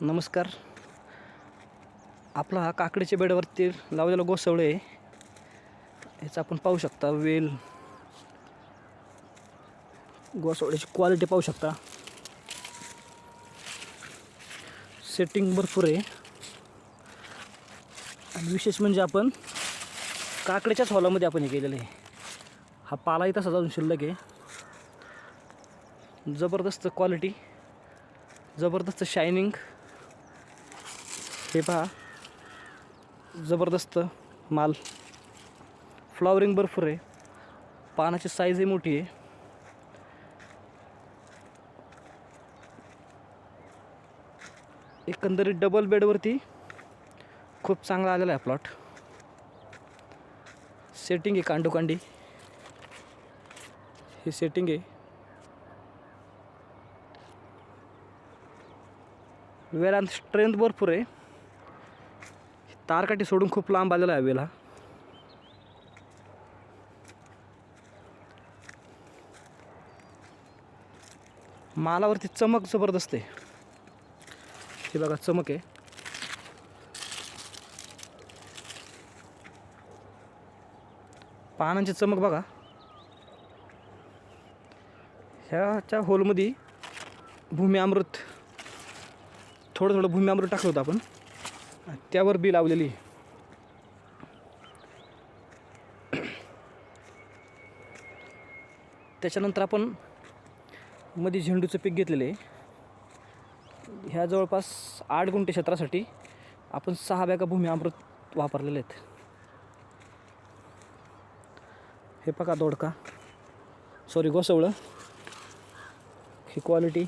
नमस्कार. आपला हा काकडीच्या बेडवरती लावलेला गोसवळे आहे. याचं आपण पाहू शकता वेल. गोसवड्याची क्वालिटी पाहू शकता. सेटिंग भरपूर आहे. आणि विशेष म्हणजे आपण काकड्याच्याच हॉलामध्ये आपण हे केलेलं आहे. हा पालाही तसाच अजून शिल्लक आहे. जबरदस्त क्वालिटी जबरदस्त शायनिंग हे पहा. जबरदस्त माल. फ्लॉवरिंग भरपूर आहे. पानाची साईजही मोठी आहे. एकंदरीत डबल बेडवरती खूप चांगला आलेला आहे प्लॉट सेटिंग आहे कांडोकांडी. ही सेटिंग आहे. वेळांत स्ट्रेंथ भरपूर आहे. तारकाठी सोडून खूप लांब आलेला आहे वेल मालावरती चमक जबरदस्त आहे. ती बघा चमक आहे. पानांची चमक बघा. ह्याच्या होलमध्ये भूमी अमृत थोडं थोडं भूमी अमृत टाकलं होतं आपण. त्यावर बी लावलेली. त्याच्यानंतर आपण मध्ये झेंडूचं पीक घेतलेलं. आहे ह्या जवळपास आठ गुंठे क्षेत्रासाठी आपण सहा बॅगा भूमी अमृत वापरलेले आहेत. हे पका दोडका. सॉरी गोसवळं ही क्वालिटी